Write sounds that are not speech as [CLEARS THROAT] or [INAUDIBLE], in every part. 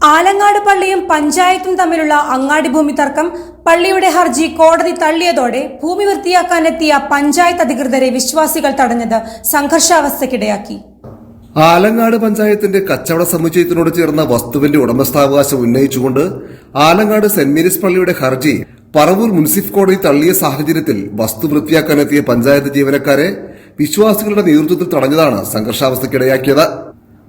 ആലങ്ങാട് പള്ളിയും പഞ്ചായത്തും തമ്മിലുള്ള അങ്ങാടി ഭൂമി തർക്കം പള്ളിയുടെ ഹർജി കോടതി തള്ളിയതോടെ ഭൂമി വൃത്തിയാക്കാനെത്തിയ പഞ്ചായത്ത് അധികൃതരെ വിശ്വാസികൾ തടഞ്ഞത് സംഘർഷാവസ്ഥക്കിടയാക്കി ആലങ്ങാട് പഞ്ചായത്തിന്റെ കച്ചവട സമുച്ചയത്തിനോട് ചേർന്ന വസ്തുവിന്റെ ഉടമസ്ഥാവകാശം ഉന്നയിച്ചുകൊണ്ട് ആലങ്ങാട് സെന്റ് മേരീസ് പള്ളിയുടെ ഹർജി പറവൂർ മുനിസിഫ് കോടതി തള്ളിയ സാഹചര്യത്തിൽ വസ്തു വൃത്തിയാക്കാനെത്തിയ പഞ്ചായത്ത് ജീവനക്കാരെ വിശ്വാസികളുടെ നേതൃത്വത്തിൽ തടഞ്ഞതാണ് സംഘർഷാവസ്ഥയ്ക്കിടയാക്കിയത്.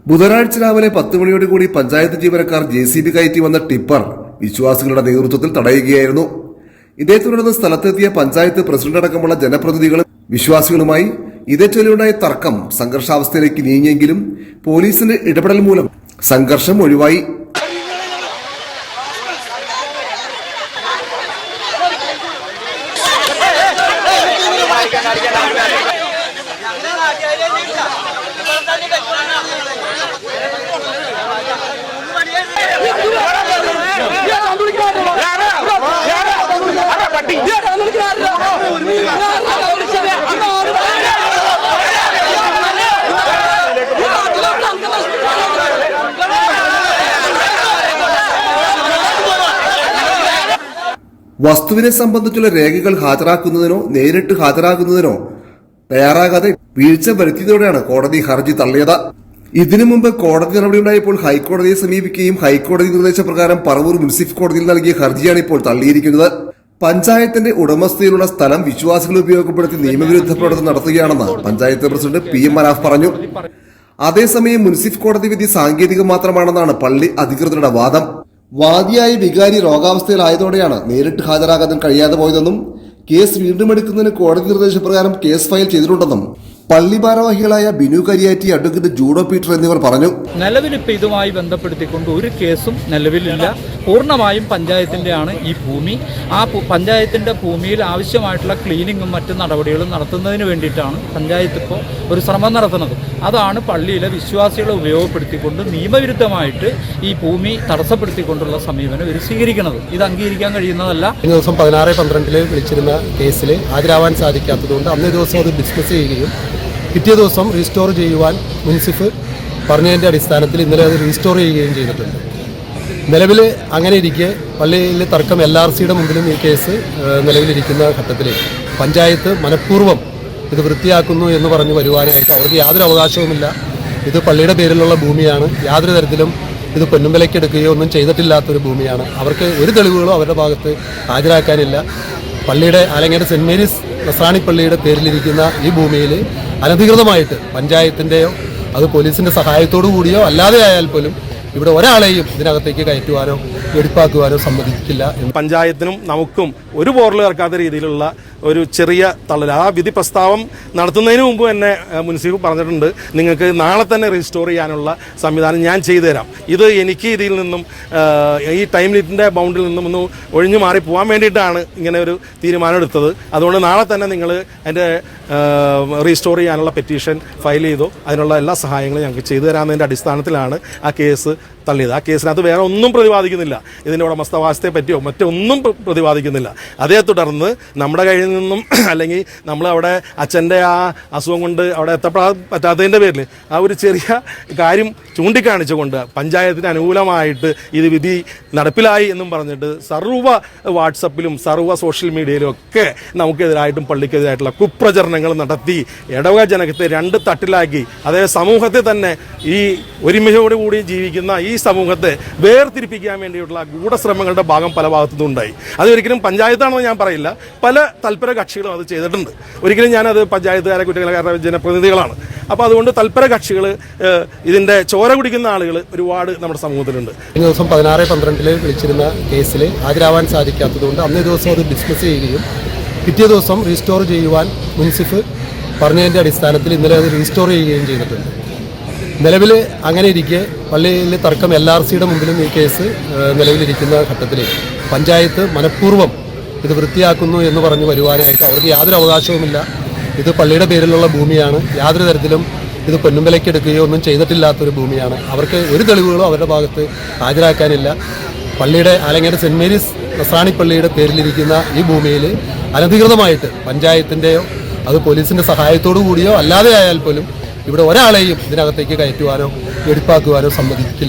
ബുധനാഴ്ച രാവിലെ പത്ത് മണിയോടുകൂടി പഞ്ചായത്ത് ജീവനക്കാർ ജെ സി ബി കയറ്റി വന്ന ടിപ്പർ വിശ്വാസികളുടെ നേതൃത്വത്തിൽ തടയുകയായിരുന്നു ഇതേ തുടർന്ന് സ്ഥലത്തെത്തിയ പഞ്ചായത്ത് പ്രസിഡന്റ് അടക്കമുള്ള ജനപ്രതിനിധികളും വിശ്വാസികളുമായി ഇതേ ചൊല്ലിയുണ്ടായ തർക്കം സംഘർഷാവസ്ഥയിലേക്ക് നീങ്ങിയെങ്കിലും പോലീസിന്റെ ഇടപെടൽ മൂലം സംഘർഷം ഒഴിവായി വസ്തുവിനെ സംബന്ധിച്ചുള്ള രേഖകൾ ഹാജരാക്കുന്നതിനോ നേരിട്ട് ഹാജരാകുന്നതിനോ തയ്യാറാകാതെ വീഴ്ച വരുത്തിയതോടെയാണ് കോടതി ഹർജി തള്ളിയത്. ഇതിനു മുമ്പ് കോടതി നടപടിയുണ്ടായപ്പോൾ ഹൈക്കോടതിയെ സമീപിക്കുകയും ഹൈക്കോടതി നിർദ്ദേശപ്രകാരം പറവൂർ മുനിസിഫ് കോടതിയിൽ നൽകിയ ഹർജിയാണ് ഇപ്പോൾ തള്ളിയിരിക്കുന്നത്. പഞ്ചായത്തിന്റെ ഉടമസ്ഥയിലുള്ള സ്ഥലം വിശ്വാസികൾ ഉപയോഗപ്പെടുത്തി നിയമവിരുദ്ധ പ്രവർത്തനം നടത്തുകയാണെന്ന് panchayat president P M Manaf പറഞ്ഞു. അതേസമയം മുനിസിഫ് കോടതി വിധി സാങ്കേതികം മാത്രമാണെന്നാണ് പള്ളി അധികൃതരുടെ വാദം. വാദിയായ വികാരി രോഗാവസ്ഥയിലായതോടെയാണ് നേരിട്ട് ഹാജരാകാൻ കഴിയാതെ പോയതെന്നും കേസ് വീണ്ടും എടുക്കുന്നതിന് കോടതി നിർദ്ദേശപ്രകാരം കേസ് ഫയൽ ചെയ്തിട്ടുണ്ടെന്നും പള്ളി ഭാരവാഹികളായ Binu Kariyatti advocate Judo Peter എന്നിവർ പറഞ്ഞു. നിലവിൽ ഇപ്പൊ ഇതുമായി ബന്ധപ്പെടുത്തിക്കൊണ്ട് ഒരു കേസും നിലവിലില്ല. പൂർണമായും പഞ്ചായത്തിന്റെയാണ് ഈ ഭൂമി. ആ പഞ്ചായത്തിന്റെ ഭൂമിയിൽ ആവശ്യമായിട്ടുള്ള ക്ലീനിങ്ങും മറ്റു നടപടികളും നടത്തുന്നതിന് വേണ്ടിയിട്ടാണ് പഞ്ചായത്ത് ഇപ്പോൾ ഒരു ശ്രമം നടത്തുന്നത്. അതാണ് പള്ളിയിലെ വിശ്വാസികളെ ഉപയോഗപ്പെടുത്തിക്കൊണ്ട് നിയമവിരുദ്ധമായിട്ട് ഈ ഭൂമി തടസ്സപ്പെടുത്തിക്കൊണ്ടുള്ള സമീപനം ഇവർ സ്വീകരിക്കുന്നത്. ഇത് അംഗീകരിക്കാൻ കഴിയുന്നതല്ല. കഴിഞ്ഞ ദിവസം പതിനാറ് പന്ത്രണ്ടിൽ വിളിച്ചിരുന്ന കേസിൽ ഹാജരാവാൻ സാധിക്കാത്തതുകൊണ്ട് അന്നേ ദിവസം അത് ഡിസ്മിസ് ചെയ്യുകയും പിറ്റേ ദിവസം റീസ്റ്റോർ ചെയ്യുവാൻ മുൻസിഫ് പറഞ്ഞതിന്റെ അടിസ്ഥാനത്തിൽ ഇന്നലെ അത് റീസ്റ്റോർ ചെയ്യുകയും ചെയ്തിട്ടുണ്ട്. നിലവിൽ അങ്ങനെ ഇരിക്കെ പള്ളിയിലെ തർക്കം എൽ ആർ സിയുടെ മുമ്പിലും ഈ കേസ് നിലവിലിരിക്കുന്ന ഘട്ടത്തിൽ. പഞ്ചായത്ത് മനഃപൂർവം ഇത് വൃത്തിയാക്കുന്നു എന്ന് പറഞ്ഞ് വരുവാനായിട്ട് അവർക്ക് യാതൊരു അവകാശവുമില്ല. ഇത് പള്ളിയുടെ പേരിലുള്ള ഭൂമിയാണ്. യാതൊരു തരത്തിലും ഇത് പൊന്നുമ്പലയ്ക്ക് എടുക്കുകയോ ഒന്നും ചെയ്തിട്ടില്ലാത്തൊരു ഭൂമിയാണ്. അവർക്ക് ഒരു തെളിവുകളും അവരുടെ ഭാഗത്ത് ഹാജരാക്കാനില്ല. പള്ളിയുടെ ആലങ്ങാട് സെന്റ് മേരീസ് നസ്രാണി പള്ളിയുടെ പേരിലിരിക്കുന്ന ഈ ഭൂമിയിൽ അനധികൃതമായിട്ട് പഞ്ചായത്തിന്റെയോ അത് പോലീസിന്റെ സഹായത്തോടു കൂടിയോ അല്ലാതെ ആയാൽ പോലും ഇവിടെ ഒരാളെയും ഇതിനകത്തേക്ക് കയറ്റുവാനോ എടുപ്പാക്കുവാനോ സമ്മതിക്കില്ല പഞ്ചായത്തിനും നമുക്കും ഒരു പോറൽ ഇറക്കാത്ത രീതിയിലുള്ള ഒരു ചെറിയ തള്ളൽ ആ വിധി പ്രസ്താവം നടത്തുന്നതിന് മുമ്പ് തന്നെ മുൻസിഫ് പറഞ്ഞിട്ടുണ്ട് നിങ്ങൾക്ക് നാളെ തന്നെ റീസ്റ്റോർ ചെയ്യാനുള്ള സംവിധാനം ഞാൻ ചെയ്തു തരാം. ഇത് എനിക്ക് ഇതിൽ നിന്നും ഈ ടൈം ലിറ്റിന്റെ ബൗണ്ടിൽ നിന്നും ഒന്ന് ഒഴിഞ്ഞു മാറി പോകാൻ വേണ്ടിയിട്ടാണ് ഇങ്ങനെ ഒരു തീരുമാനം എടുത്തത്. അതുകൊണ്ട് നാളെ തന്നെ നിങ്ങൾ അതിന്റെ റീസ്റ്റോർ ചെയ്യാനുള്ള പെറ്റീഷൻ ഫയൽ ചെയ്തു. അതിനുള്ള എല്ലാ സഹായങ്ങളും ഞങ്ങൾക്ക് ചെയ്തു തരാമെന്നതിന്റെ അടിസ്ഥാനത്തിലാണ് ആ കേസ് തള്ളിയത്. ആ കേസിനകത്ത് വേറെ ഒന്നും പ്രതിപാദിക്കുന്നില്ല. ഇതിന്റെ ഉടമസ്ഥാവാസത്തെ പറ്റിയോ മറ്റൊന്നും പ്ര- പ്രതിപാദിക്കുന്നില്ല. അതേ തുടർന്ന് നമ്മുടെ കയ്യിൽ നിന്നും [CLEARS THROAT] അല്ലെങ്കിൽ നമ്മൾ അവിടെ അച്ഛന്റെ ആ അസുഖം കൊണ്ട് അവിടെ എത്തപ്പെടാൻ പറ്റാത്തതിന്റെ പേരിൽ ആ ഒരു ചെറിയ കാര്യം ചൂണ്ടിക്കാണിച്ചുകൊണ്ട് പഞ്ചായത്തിന് അനുകൂലമായിട്ട് ഇത് വിധി നടപ്പിലായി എന്നും പറഞ്ഞിട്ട് സർവ വാട്സപ്പിലും സർവ സോഷ്യൽ മീഡിയയിലും ഒക്കെ നമുക്കെതിരായിട്ടും പള്ളിക്കെതിരായിട്ടുള്ള കുപ്രചരണങ്ങൾ നടത്തി ഇടവക ജനകത്തെ രണ്ട് തട്ടിലാക്കി. അതായത് സമൂഹത്തെ തന്നെ ഈ ഒരുമയോട് കൂടി ജീവിക്കുന്ന ഈ സമൂഹത്തെ വേർതിരിപ്പിക്കാൻ വേണ്ടിയിട്ടുള്ള ഗൂഢശ്രമങ്ങളുടെ ഭാഗം പല ഭാഗത്തുനിന്നുണ്ടായി അത് ഒരിക്കലും പഞ്ചായത്താണെന്ന് ഞാൻ പറയില്ല. പല തൽപര കക്ഷികളും അത് ചെയ്തിട്ടുണ്ട്. ഒരിക്കലും ഞാനത് പഞ്ചായത്തുകാരെ കുറ്റങ്ങളെ ജനപ്രതിനിധികളാണ്. അപ്പോൾ അതുകൊണ്ട് തൽപര കക്ഷികൾ ഇതിന്റെ ചോര കുടിക്കുന്ന ആളുകൾ ഒരുപാട് നമ്മുടെ സമൂഹത്തിലുണ്ട്. കഴിഞ്ഞ ദിവസം പതിനാറ് പന്ത്രണ്ടിൽ വിളിച്ചിരുന്ന കേസിൽ ഹാജരാവാൻ സാധിക്കാത്തതുകൊണ്ട് അന്നേ ദിവസം അത് ഡിസ്മിസ് ചെയ്യുകയും പിറ്റേ ദിവസം റീസ്റ്റോർ ചെയ്യുവാൻ മുൻസിഫ് പറഞ്ഞതിന്റെ അടിസ്ഥാനത്തിൽ ഇന്നലെ അത് റീസ്റ്റോർ ചെയ്യുകയും ചെയ്തിട്ടുണ്ട്. നിലവിൽ അങ്ങനെ ഇരിക്കെ പള്ളിയിൽ തർക്കം എൽ ആർ സിയുടെ മുമ്പിലും ഈ കേസ് നിലവിലിരിക്കുന്ന ഘട്ടത്തിൽ പഞ്ചായത്ത് മനഃപൂർവം ഇത് വൃത്തിയാക്കുന്നു എന്ന് പറഞ്ഞ് വരുവാനായിട്ട് അവർക്ക് യാതൊരു അവകാശവുമില്ല. ഇത് പള്ളിയുടെ പേരിലുള്ള ഭൂമിയാണ്. യാതൊരു തരത്തിലും ഇത് പൊന്നുമ്പലയ്ക്ക് എടുക്കുകയോ ഒന്നും ചെയ്തിട്ടില്ലാത്തൊരു ഭൂമിയാണ്. അവർക്ക് ഒരു തെളിവുകളോ അവരുടെ ഭാഗത്ത് ഹാജരാക്കാനില്ല. പള്ളിയുടെ അല്ലെങ്കിൽ സെന്റ് മേരീസ് നസ്രാണി പള്ളിയുടെ പേരിലിരിക്കുന്ന ഈ ഭൂമിയിൽ അനധികൃതമായിട്ട് പഞ്ചായത്തിന്റെയോ അത് പോലീസിന്റെ സഹായത്തോടു കൂടിയോ അല്ലാതെ ആയാൽ പോലും ഇവിടെ ഒരാളെയും ഇതിനകത്തേക്ക് കയറ്റുവാനോ എടുപ്പാക്കുവാനോ സമ്മതിക്കില്ല.